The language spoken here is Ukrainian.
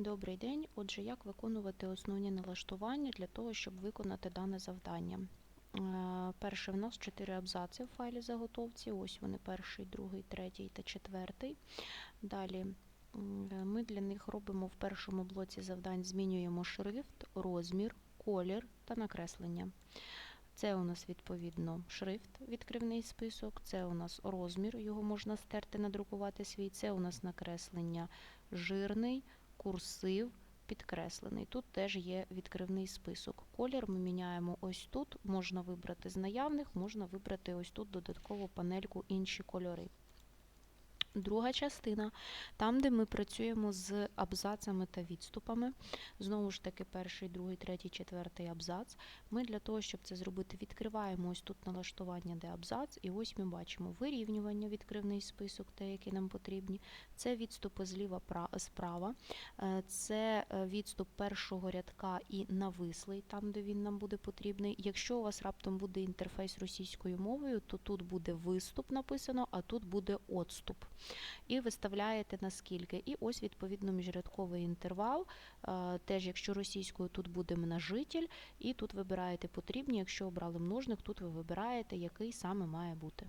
Добрий день. Отже, як виконувати основні налаштування для того, щоб виконати дане завдання? Е, Перше, в нас чотири абзаци в файлі заготовці. Ось вони перший, другий, третій та четвертий. Далі ми для них робимо в першому блоці завдань, змінюємо шрифт, розмір, колір та накреслення. Це у нас відповідно шрифт, відкривний список, це у нас розмір, його можна стерти, надрукувати свій, це у нас накреслення жирний, курсив, підкреслений. Тут теж є відкривний список. Колір ми міняємо ось тут, можна вибрати з наявних, можна вибрати ось тут додаткову панельку інші кольори. Друга частина, там, де ми працюємо з абзацами та відступами. Знову ж таки, перший, другий, третій, четвертий абзац. Ми для того, щоб це зробити, відкриваємо ось тут налаштування, де абзац, і ось ми бачимо вирівнювання, відкривний список, те, які нам потрібні. Це відступи зліва справа, Е, це е, відступ першого рядка і навислий, там, де він нам буде потрібний. Якщо у вас раптом буде інтерфейс російською мовою, то тут буде виступ написано, а тут буде отступ. І виставляєте наскільки. І ось відповідно міжрядковий інтервал. Е, Теж, якщо російською, тут буде множитель, і тут вибираєте потрібні. Якщо обрали множник, тут ви вибираєте, який саме має бути.